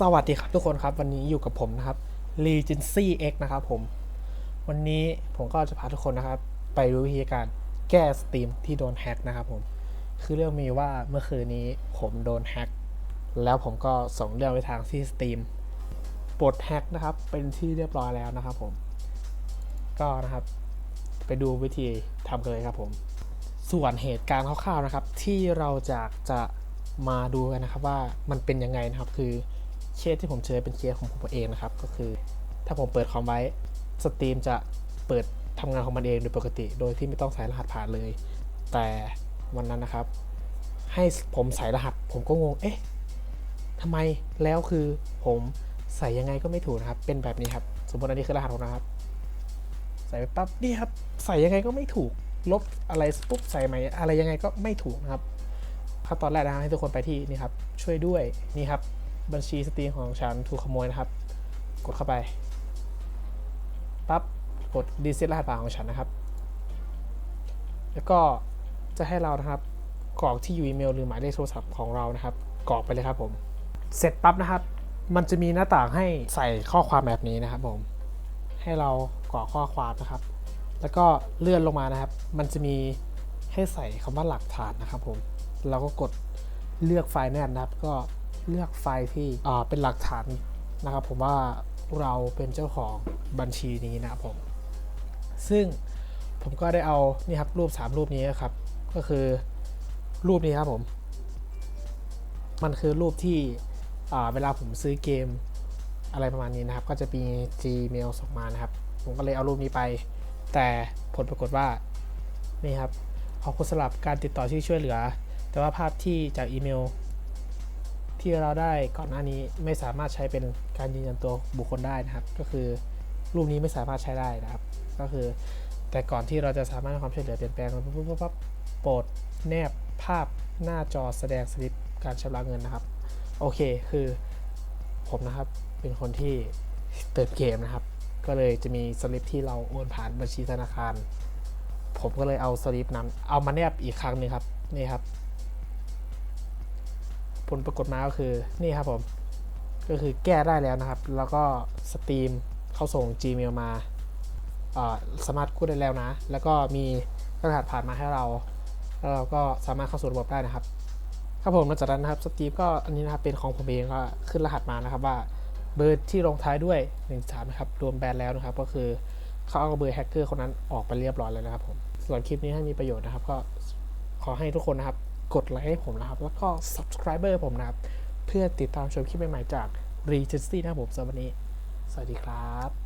สวัสดีครับทุกคนครับ วันนี้อยู่กับผมนะครับ Regency X นะครับผม วันนี้ผมก็จะพาทุกคนนะครับ ไปรู้วิธีการแก้สตรีมที่โดนแฮ็กนะครับผมคือเรื่องมีว่าเมื่อคืนนี้ผมโดนแฮ็กแล้วผมก็ส่งเรื่องไปทางที่สตรีมปลดแฮ็กนะครับ เป็นที่เรียบร้อยแล้วนะครับผม ก็นะครับ ไปดูวิธีทำกันเลยครับผม ส่วนเหตุการณ์คร่าวๆนะครับ ที่เราจะจะมาดูกันนะครับว่ามันเป็นยังไงนะครับคือ เคสที่ผมเจอเป็นเคสของผมเองนะครับ ก็คือ ถ้าผมเปิดคอมไว้สตรีมจะเปิดทำงานของมันเองโดยปกติ โดยที่ไม่ต้องใส่รหัสผ่านเลย แต่วันนั้นนะครับ ให้ผมใส่รหัส ผมก็งง เอ๊ะทำไมแล้วคือผมใส่ยังไงก็ไม่ถูกนะครับ เป็นแบบนี้ครับ สมมติอันนี้คือรหัสผมนะครับ ใส่ไปปั๊บนี่ครับ ใส่ยังไงก็ไม่ถูก ลบอะไรปุ๊บใส่ใหม่อะไรยังไงก็ไม่ถูกนะครับขั้นตอนแรกนะให้ทุกคนไปที่นี่ครับ ช่วยด้วยนี่ครับ บัญชีสตรีมของฉันถูกขโมยนะครับ กดเข้าไปปั๊บกดดีเซตรหัสผ่านของฉันนะครับ แล้วก็จะให้เรานะครับกรอกที่อยู่อีเมลหรือหมายเลขโทรศัพท์ของเรานะครับกรอกไปเลยครับผม เสร็จปั๊บนะครับ มันจะมีหน้าต่างให้ใส่ข้อความแบบนี้นะครับผม ให้เรากรอกข้อความนะครับ แล้วก็เลื่อนลงมานะครับ มันจะมีให้ใส่คำว่าหลักฐานนะครับผม เราก็กดเลือกไฟล์แนบนะครับ ก็ เลือกไฟล์ที่เป็นหลักฐานนะครับผมว่าเราเป็นเจ้าของบัญชีนี้นะครับผม ซึ่งผมก็ได้เอานี่ครับรูป 3 รูปนี้นะครับ ก็คือรูปนี้ครับผม มันคือรูปที่เวลาผมซื้อเกมอะไรประมาณนี้นะครับ ก็จะมี Gmail ส่งมานะครับ ผมก็เลยเอารูปนี้ไป แต่ผลปรากฏว่านี่ครับขอบคุณสำหรับการติดต่อที่ช่วยเหลือ แต่ว่าภาพที่จากอีเมล ที่เราได้ก่อนหน้านี้ไม่สามารถใช้เป็นการยืนยันตัวบุคคลได้นะครับ ก็คือรูปนี้ไม่สามารถใช้ได้นะครับ ก็คือ แต่ก่อนที่เราจะสามารถความช่วยเหลือเปลี่ยนแปลงปุ๊บปุ๊บปุ๊บปุ๊บโปรดแนบภาพหน้าจอแสดงสลิปการชำระเงินนะครับ โอเคคือผมนะครับเป็นคนที่เติมเกมนะครับ ก็เลยจะมีสลิปที่เราโอนผ่านบัญชีธนาคาร ผมก็เลยเอาสลิปนั้นเอามาแนบอีกครั้งหนึ่งครับนี่ครับ ผลปรากฏมาก็คือนี่ครับผม ก็คือแก้ได้แล้วนะครับ แล้วก็สตรีมเข้าส่ง Gmail มาอ่าสามารถกู้ได้แล้วนะ แล้วก็มีรหัสผ่านมาให้เรา แล้วเราก็สามารถเข้าสู่ระบบได้นะครับ ครับผมหลังจากนั้นนะครับสตรีมก็อันนี้นะครับเป็นของผมเองก็ขึ้นรหัสมานะครับว่าเบอร์ที่ลงท้ายด้วย1 3นะครับรวมแบนแล้วนะครับ ก็คือเขาเอาเบอร์แฮกเกอร์คนนั้นออกไปเรียบร้อยแล้วนะครับผมส่วนคลิปนี้ให้มีประโยชน์นะครับ ก็ขอให้ทุกคนนะครับ กดไลค์ให้ผมนะครับ แล้วก็ subscriber ผมนะครับ เพื่อติดตามชมคลิปใหม่ๆจาก Regency นะครับผมสำหรับวันนี้ สวัสดีครับ